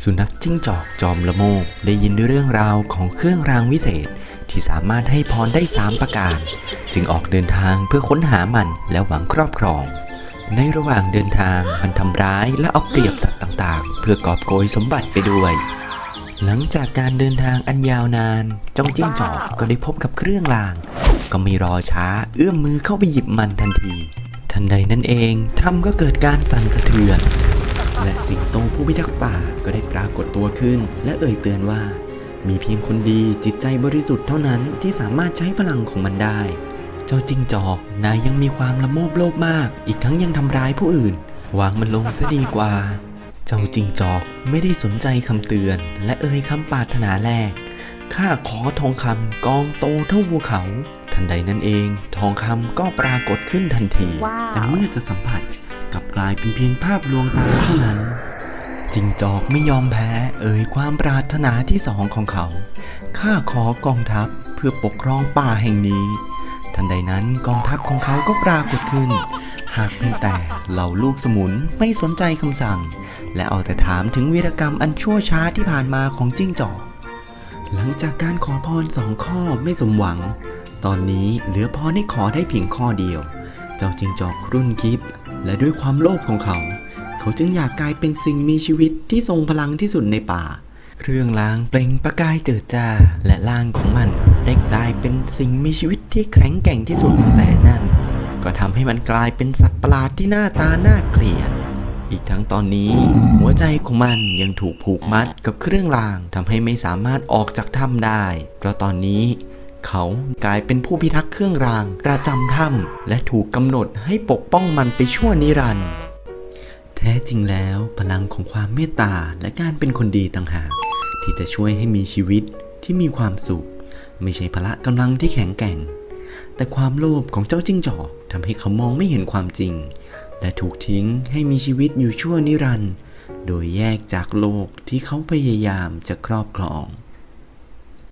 สุนัขจิ้งจอกจอมละโมบได้ยินเรื่องราวของเครื่องรางวิเศษ ที่สามารถให้พรได้สามประการ จึงออกเดินทางเพื่อค้นหามันและหวังครอบครอง ในระหว่างเดินทางมันทำร้ายและเอาเปรียบสัตว์ต่างๆ เพื่อกอบโกยสมบัติไปด้วย หลังจากการเดินทางอันยาวนานจ้องจิ้งจอกก็ได้พบกับเครื่องราง ก็ไม่รอช้าเอื้อมมือเข้าไปหยิบมันทันที ทันใดนั้นเองถ้ำก็เกิดการสั่นสะเทือน และสิงโตผู้พิทักษ์ป่าก็ได้ปรากฏตัวขึ้น และเอ่ยเตือนว่า มีเพียงคนดีจิตใจบริสุทธิ์เท่านั้นที่สามารถใช้พลังของมันได้ เจ้าจิงจอกนายยังมีความละโมบโลภมาก อีกทั้งยังทำร้ายผู้อื่น วางมันลงซะดีกว่า เจ้าจิงจอกไม่ได้สนใจคำเตือน และเอ่ยคำปรารถนาแรกข้าขอทองคำกองโตเท่าภูเขาทันใดนั้นเอง ทองคำก็ปรากฏขึ้นทันทีว้าวแต่เมื่อจะสัมผัสก ลับกลายเป็นเพียงภาพลวงตาเท่านั้นจิงจอกไม่ยอมแพ้ เอ่ยความปรารถนาที่สองของเขา ข้าขอกองทัพเพื่อปกครองป่าแห่งนี้ ทันใดนั้นกองทัพของเขาก็ปรากฏขึ้น หากเพียงแต่เหล่าลูกสมุนไม่สนใจคำสั่ง และเอาแต่ถามถึงวีรกรรมอันชั่วช้าที่ผ่านมาของจิ้งจอก หลังจากการขอพรสองข้อไม่สมหวัง ตอนนี้เหลือพรให้ขอได้เพียงข้อเดียว เจ้าจิงจอกรุ่นคิด และด้วยความโลภของเขา เขาจึงอยากกลายเป็นสิ่งมีชีวิตที่ทรงพลังที่สุดในป่า เครื่องล้างเปล่งประกายเจิดจ้า และร่างของมันได้กลายเป็นสิ่งมีชีวิตที่แข็งแกร่งที่สุดแต่นั่น ก็ทำให้มันกลายเป็นสัตว์ประหลาดที่หน้าตาน่าเกลียดอีกทั้งตอนนี้ หัวใจของมันยังถูกผูกมัดกับเครื่องรางทำให้ไม่สามารถออกจากถ้ำได้ เพราะตอนนี้ เขากลายเป็นผู้พิทักษ์เครื่องราง ประจำถ้ำและถูกกำหนดให้ปกป้องมันไปชั่วนิรันดร์แท้จริงแล้วพลังของความเมตตาและการเป็นคนดีต่างหาก ที่จะช่วยให้มีชีวิตที่มีความสุข ไม่ใช่พละกำลังที่แข็งแกร่ง แต่ความโลภของเจ้าจิ้งจอกทำให้เขามองไม่เห็นความจริง และถูกทิ้งให้มีชีวิตอยู่ชั่วนิรันดร์โดยแยกจากโลกที่เขาพยายามจะครอบครอง